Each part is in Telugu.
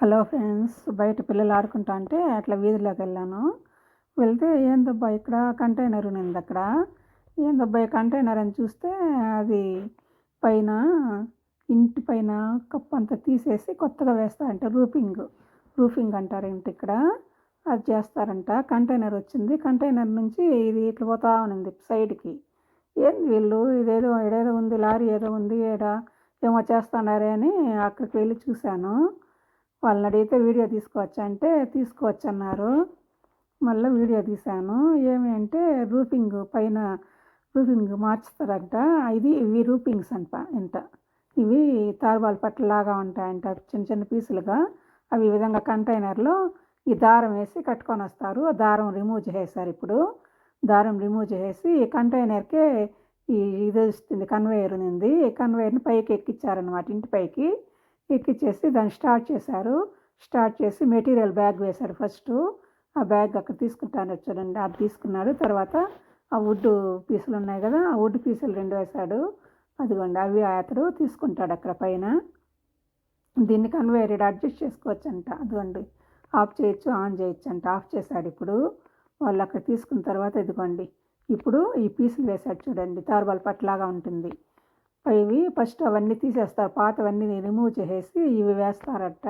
హలో ఫ్రెండ్స్ బయట పిల్లలు ఆడుకుంటా అంటే అట్లా వీధిలోకి వెళ్ళాను. వెళ్తే ఏందబ్బా ఇక్కడ కంటైనర్ ఉన్నింది అక్కడ. ఏందబ్బా కంటైనర్ అని చూస్తే అది పైన ఇంటి పైన కప్పు అంతా తీసేసి కొత్తగా వేస్తారంట రూఫింగ్ రూఫింగ్ అంటారంట ఇక్కడ? అది చేస్తారంట. కంటైనర్ వచ్చింది. కంటైనర్ నుంచి ఇది ఇట్లా పోతా ఉన్నింది సైడ్కి. ఏంది వీళ్ళు? ఇదేదో ఇదేదో ఉంది లారీ ఏదో ఉంది ఈడ ఏమో చేస్తున్నారే అని అక్కడికి వెళ్ళి చూశాను. వాళ్ళని అడిగితే వీడియో తీసుకోవచ్చా అంటే తీసుకోవచ్చు అన్నారు మళ్ళీ వీడియో తీశాను. ఏమి అంటే రూఫింగ్ పైన రూఫింగ్ మార్చుతారంట. ఇది ఇవి రూఫింగ్స్ అంట ఇంట. ఇవి తార్బాల్ పట్టలాగా ఉంటాయంట చిన్న చిన్న పీసులుగా. అవి ఈ విధంగా కంటైనర్లో ఈ దారం వేసి కట్టుకొని వస్తారు. ఆ దారం రిమూవ్ చేసేసారు ఇప్పుడు. దారం రిమూవ్ చేసేసి కంటైనర్కే ఈ ఇది వస్తుంది కన్వేయర్ ఉంది. కన్వేయర్ని పైకి ఎక్కించారనమాట ఇంటి పైకి. ఎక్కిచ్చేసి దాన్ని స్టార్ట్ చేశారు. స్టార్ట్ చేసి మెటీరియల్ బ్యాగ్ వేశారు ఫస్ట్. ఆ బ్యాగ్ అక్కడ తీసుకుంటాను వచ్చాడండి అది తీసుకున్నాడు. తర్వాత ఆ వుడ్ పీసులు ఉన్నాయి కదా ఆ వుడ్ పీసులు రెండు వేశాడు. అదిగోండి అవి అతడు తీసుకుంటాడు అక్కడ పైన. దీన్ని కన్వేయర్ అడ్జస్ట్ చేసుకోవచ్చు అంట అదిగోండి ఆఫ్ చేయొచ్చు ఆన్ చేయొచ్చు అంట ఆఫ్ చేశాడు ఇప్పుడు. వాళ్ళు అక్కడ తీసుకున్న తర్వాత ఇదిగోండి ఇప్పుడు ఈ పీసులు వేశాడు చూడండి. తార్బాల్ పట్లాగా ఉంటుంది. ఇవి ఫస్ట్ అవన్నీ తీసేస్తారు. పాతవన్నీ రిమూవ్ చేసేసి ఇవి వేస్తారట.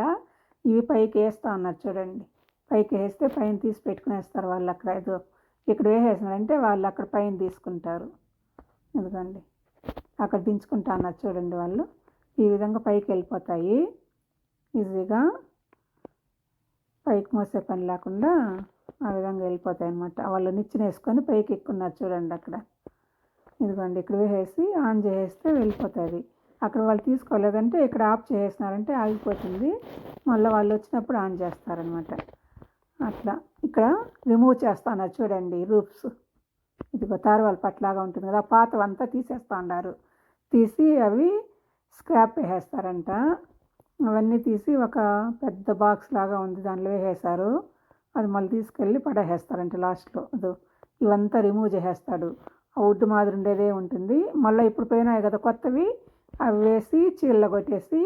ఇవి పైకి వేస్తా అన్నారు చూడండి. పైకి వేస్తే పైన తీసి పెట్టుకునేస్తారు వాళ్ళు అక్కడ. ఏదో ఇక్కడ వేసేసినారంటే వాళ్ళు అక్కడ పైన తీసుకుంటారు. ఎందుకండి అక్కడ దించుకుంటా అన్నారు చూడండి వాళ్ళు. ఈ విధంగా పైకి వెళ్ళిపోతాయి. ఈజీగా పైకి మోసే పని లేకుండా ఆ విధంగా వెళ్ళిపోతాయి అనమాట వాళ్ళు నిచ్చిన వేసుకొని పైకి ఎక్కున్నారు చూడండి అక్కడ. ఇదిగోండి ఇక్కడ వేసేసి ఆన్ చేసేస్తే వెళ్ళిపోతుంది. అక్కడ వాళ్ళు తీసుకోలేదంటే ఇక్కడ ఆఫ్ చేసేసినారంటే ఆగిపోతుంది. మళ్ళీ వాళ్ళు వచ్చినప్పుడు ఆన్ చేస్తారనమాట అట్లా ఇక్కడ రిమూవ్ చేస్తున్నారు చూడండి రూప్స్ ఇదిగో తారవాల పట్లాగా ఉంటుంది కదా పాతవంతా తీసేస్తా ఉన్నారు తీసి అవి స్క్రాప్ వేసేస్తారంట. అవన్నీ తీసి ఒక పెద్ద బాక్స్ లాగా ఉంది దానిలో వేసేసారు అది మళ్ళీ తీసుకెళ్ళి పడేసేస్తారంట లాస్ట్లో అదో ఇవంతా రిమూవ్ చేసేస్తాడు. ఆ వుడ్ మాదిరి ఉండేదే ఉంటుంది. మళ్ళీ ఇప్పుడు పోయినాయి కదా కొత్తవి అవి వేసి చీళ్ళ కొట్టేసి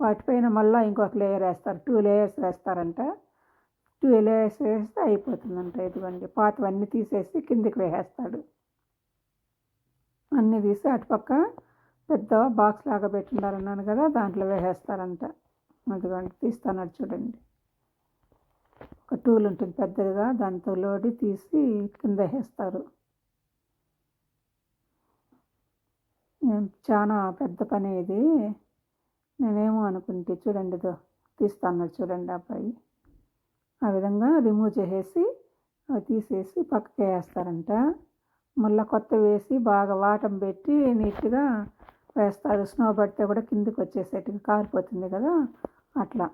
వాటిపైన మళ్ళీ ఇంకొక లేయర్ వేస్తారు. టూ లేయర్స్ వేస్తారంట. టూ లేయర్స్ వేస్తే అయిపోతుందంట ఇదిగోండి. పాతవన్నీ తీసేసి కిందికి వేసేస్తాడు. అన్నీ తీసి అటుపక్క పెద్ద బాక్స్ లాగా పెట్టిండారన్నాను కదా దాంట్లో వేసేస్తారంట. అదిగోండి తీస్తాను చూడండి. ఒక టూల్ ఉంటుంది పెద్దదిగా దాంతో లోడి తీసి కింద వేసేస్తారు. చాలా పెద్ద పని ఇది. నేనేమో అనుకుంటే చూడండి ఇదో తీస్తాను చూడండి అబ్బాయి. ఆ విధంగా రిమూవ్ చేసేసి అవి తీసేసి పక్కకి వేస్తారంట. మళ్ళీ కొత్త వేసి బాగా వాటం పెట్టి నీట్గా వేస్తారు. స్నో పడితే కూడా కిందికి వచ్చేసేట్టుగా కారిపోతుంది కదా. అట్లా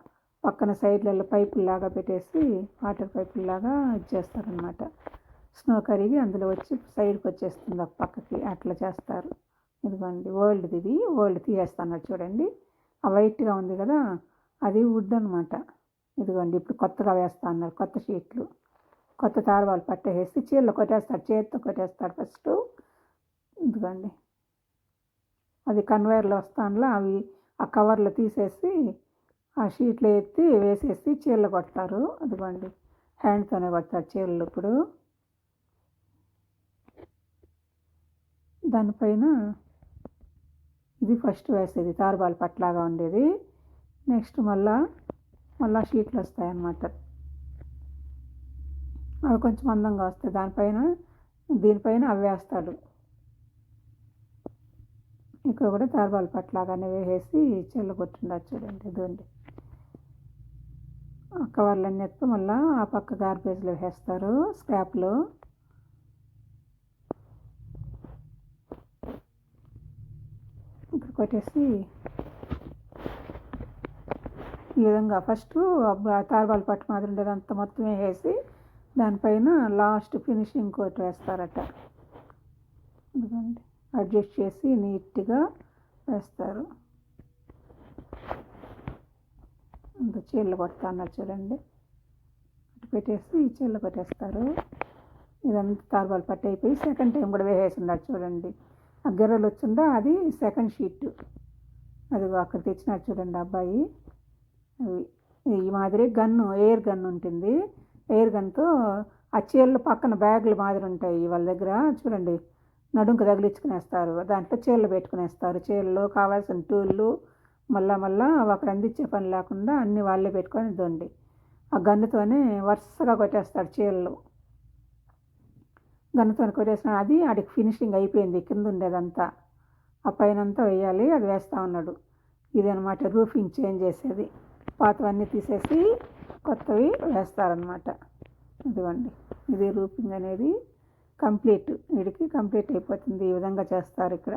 పక్కన సైడ్లలో పైపుల్లాగా పెట్టేసి వాటర్ పైపుల్లాగా ఇచ్చేస్తారనమాట స్నో కరిగి అందులో వచ్చి సైడ్కి వచ్చేస్తుంది ఒక పక్కకి అట్లా చేస్తారు. ఇదిగోండి ఓల్డ్ది ఇది ఓల్డ్ తీసేస్తాను చూడండి. ఆ వైట్గా ఉంది కదా అది వుడ్ అనమాట ఇదిగోండి ఇప్పుడు కొత్తగా వేస్తా అన్నారు కొత్త షీట్లు. కొత్త తారవాలు పట్టేసి చీరలు కొట్టేస్తాడు చేతితో కొట్టేస్తాడు ఫస్ట్. ఇదిగోండి అది కన్వేర్లో వస్తానులో అవి ఆ కవర్లు తీసేసి ఆ షీట్లు ఎత్తి వేసేసి చీరలు కొడతారు. అదిగోండి హ్యాండ్తోనే కొడతారు చీరలు ఇప్పుడు. దానిపైన ఇది ఫస్ట్ వేసేది తారుబాల్ పట్లాగా ఉండేది. నెక్స్ట్ మళ్ళా మళ్ళా షీట్లు వస్తాయన్నమాట. అవి కొంచెం అందంగా వస్తాయి. దానిపైన దీనిపైన అవి వేస్తాడు. ఇక్కడ కూడా తారుబాల్ పట్లాగానే వేసేసి చెల్ల కొట్టిండదు చూడండి ఇదండి కవర్లన్నీ ఎత్తి మళ్ళీ ఆ పక్క గార్బేజ్లో వేస్తారు స్క్రాప్లో. పెట్టేసి ఈ విధంగా ఫస్ట్ తార్బాల్ పట్టు మాదిరి ఉండేదంతా మొత్తం వేసి దానిపైన లాస్ట్ ఫినిషింగ్ కోట్ వేస్తారట. అడ్జస్ట్ చేసి నీట్గా వేస్తారు. ఇంత చీరలు కొడతా అన్నారు చూడండి. అటు పెట్టేసి చీరలు కొట్టేస్తారు. ఇదంతా తార్బాల్ పట్టు అయిపోయి సెకండ్ టైం కూడా వేసేసి ఉన్నారు చూడండి. ఆ వచ్చిందో అది సెకండ్ షీట్. అది అక్కడ తెచ్చినాడు చూడండి అబ్బాయి. ఈ మాదిరి గన్ను ఎయిర్ గన్ ఉంటుంది. ఎయిర్ గన్తో ఆ చీరలు పక్కన బ్యాగులు మాదిరి ఉంటాయి వాళ్ళ దగ్గర. చూడండి నడుంకు తగిలించుకునేస్తారు. దాంట్లో చీరలు పెట్టుకునేస్తారు. చీరలు కావాల్సిన టూళ్ళు మళ్ళా మళ్ళా ఒకరు అందించే పని లేకుండా అన్ని వాళ్ళే పెట్టుకొని దొండి ఆ గన్నుతోనే వరుసగా కొట్టేస్తాడు చీరలు. గన్నుతో కొట్టేసిన అది ఆడికి ఫినిషింగ్ అయిపోయింది. కింద ఉండేదంతా. ఆ పైన అంతా వేయాలి. అది వేస్తూ ఉన్నాడు. ఇదనమాట రూఫింగ్ చేంజ్ చేసేది. పాతవన్నీ తీసేసి కొత్తవి వేస్తారనమాట ఇదిగోండి. ఇది రూఫింగ్ అనేది కంప్లీట్. వీడికి కంప్లీట్ అయిపోతుంది. ఈ విధంగా చేస్తారు ఇక్కడ.